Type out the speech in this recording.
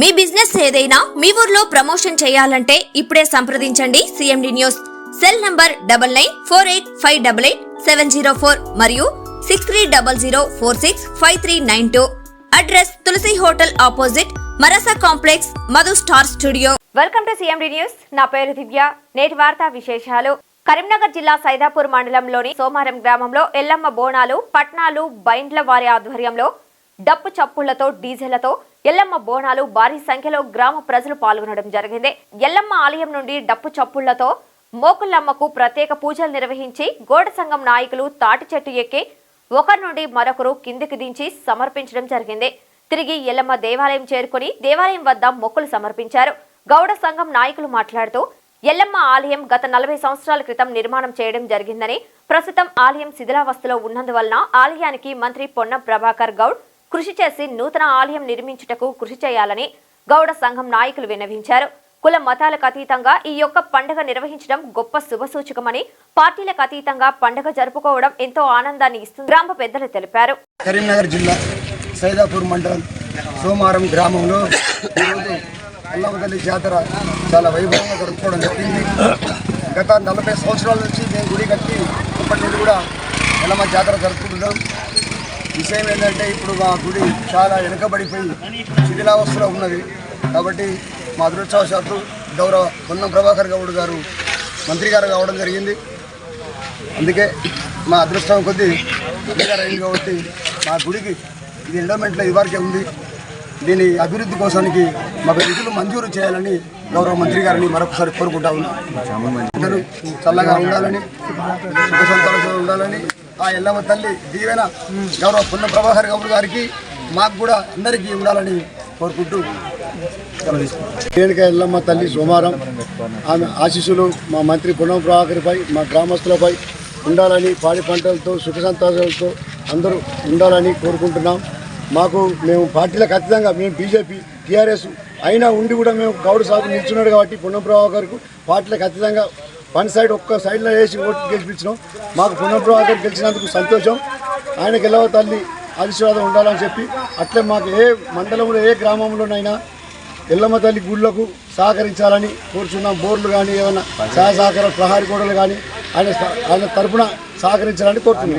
మీ business ఏదైనా మీ ఊర్లో promotion చేయాలంటే ఇప్పుడే సంప్రదించండి CMD news cell number double nine four eight five double eight seven zero four మరియు six three double zero four six five three nine two. Address Tulasi hotel opposite మరసా complex Madhu star studio. Welcome to CMD news నా పేరు దివ్య. నేటి వార్తా విశేషాలు. కరీంనగర్ జిల్లా సైదాపూర్ మండలంలోని సోమారం గ్రామంలో ఎల్లమ్మ బోనాలు పట్నాలు బైండ్ల వారి ఆధ్వర్యంలో డప్పు చప్పుళ్ళతో డీజేలతో ఎల్లమ్మ బోనాలు భారీ సంఖ్యలో గ్రామ ప్రజలు పాల్గొనడం జరిగింది. ఎల్లమ్మ ఆలయం నుండి డప్పు చప్పుళ్ళతో మోకుల్లమ్మకు ప్రత్యేక పూజలు నిర్వహించి గోడ సంఘం నాయకులు తాటి చెట్టు ఎక్కి ఒకరి నుండి మరొకరు కిందికి దించి సమర్పించడం జరిగింది. తిరిగి ఎల్లమ్మ దేవాలయం చేరుకుని దేవాలయం వద్ద మొక్కులు సమర్పించారు. గౌడ సంఘం నాయకులు మాట్లాడుతూ ఎల్లమ్మ ఆలయం గత నలభై సంవత్సరాల క్రితం నిర్మాణం చేయడం జరిగిందని ప్రస్తుతం ఆలయం శిథిలావస్థలో ఉన్నందువలన ఆలయానికి మంత్రి పొన్నం ప్రభాకర్ గౌడ్ కృషి చేసి నూతన ఆలయం నిర్మించుటకు కృషి చేయాలని గౌడ సంఘం నాయకులు విన్నవించారు. కుల మతాలకు అతీతంగా ఈ యొక్క పండుగ నిర్వహించడం గొప్ప శుభసూచకమని పార్టీలకు అతీతంగా పండుగ జరుపుకోవడం ఎంతో ఆనందాన్ని ఇస్తుంది గ్రామ పెద్దలు తెలిపారు. కరీంనగర్ జిల్లా సైదాపూర్ మండలం సోమారం గ్రామంలో ఈరోజు జాతర చాలా వైభవంగా జరుపుకోవడం జరిగింది. గత నలభై సంవత్సరాల నుంచి మేము గుడి కట్టి ఇప్పటి నుండి కూడా ఎల్లమ్మ జాతర జరుపుకుంటున్నాం. విషయం ఏంటంటే ఇప్పుడు మా గుడి చాలా వెనుకబడిపోయి శిథిలావస్థలో ఉన్నది. కాబట్టి మా అదృష్టవశాత్తు గౌరవ పొన్నం ప్రభాకర్ గౌడ్ గారు మంత్రి గారు కావడం జరిగింది. అందుకే మా అదృష్టం కొద్దీ మంత్రిగా అయింది కాబట్టి మా గుడికి ఇది ఎండోమెంట్లో ఇదివరకే ఉంది. దీని అభివృద్ధి కోసానికి మాకు నిధులు మంజూరు చేయాలని గౌరవ మంత్రి గారిని మరొకసారి కోరుకుంటా ఉన్నాం. అందరూ చల్లగా ఉండాలని సుఖ సంతోషంగా ఉండాలని ఆ ఎల్లమ్మ తల్లి దీవెన గౌరవ పున్న ప్రభాకర్ గౌడ్ గారికి మాకు కూడా అందరికీ ఉండాలని కోరుకుంటూ రేణుక ఎల్లమ్మ తల్లి సోమారం ఆమె ఆశీస్సులు మా మంత్రి పునః ప్రభాకర్పై మా గ్రామస్తులపై ఉండాలని పాడి పంటలతో సుఖ సంతోషాలతో అందరూ ఉండాలని కోరుకుంటున్నాం. మాకు మేము పార్టీలకు ఖచ్చితంగా మేము బీజేపీ టీఆర్ఎస్ అయినా ఉండి కూడా మేము గౌడ్ సాగు నిల్చున్నాడు కాబట్టి పున్నం ప్రభాకర్కు పార్టీలకు ఖచ్చితంగా వన్ సైడ్ ఒక్క సైడ్లో వేసి ఓటు గెలిపించినాం మాకు పునః ప్రభాకర్ గెలిచినందుకు సంతోషం. ఆయనకి ఎల్లవ తల్లి ఆశీర్వాదం ఉండాలని చెప్పి అట్లే మాకు ఏ మండలంలో ఏ గ్రామంలోనైనా ఎల్లమ్మ తల్లి గుళ్ళకు సహకరించాలని కోరుచున్నాం. బోర్లు కానీ ఏమైనా సహాయ సహకార ప్రహారీ గోడలు కానీ ఆయన ఆయన తరపున సహకరించాలని కోరుతున్నాం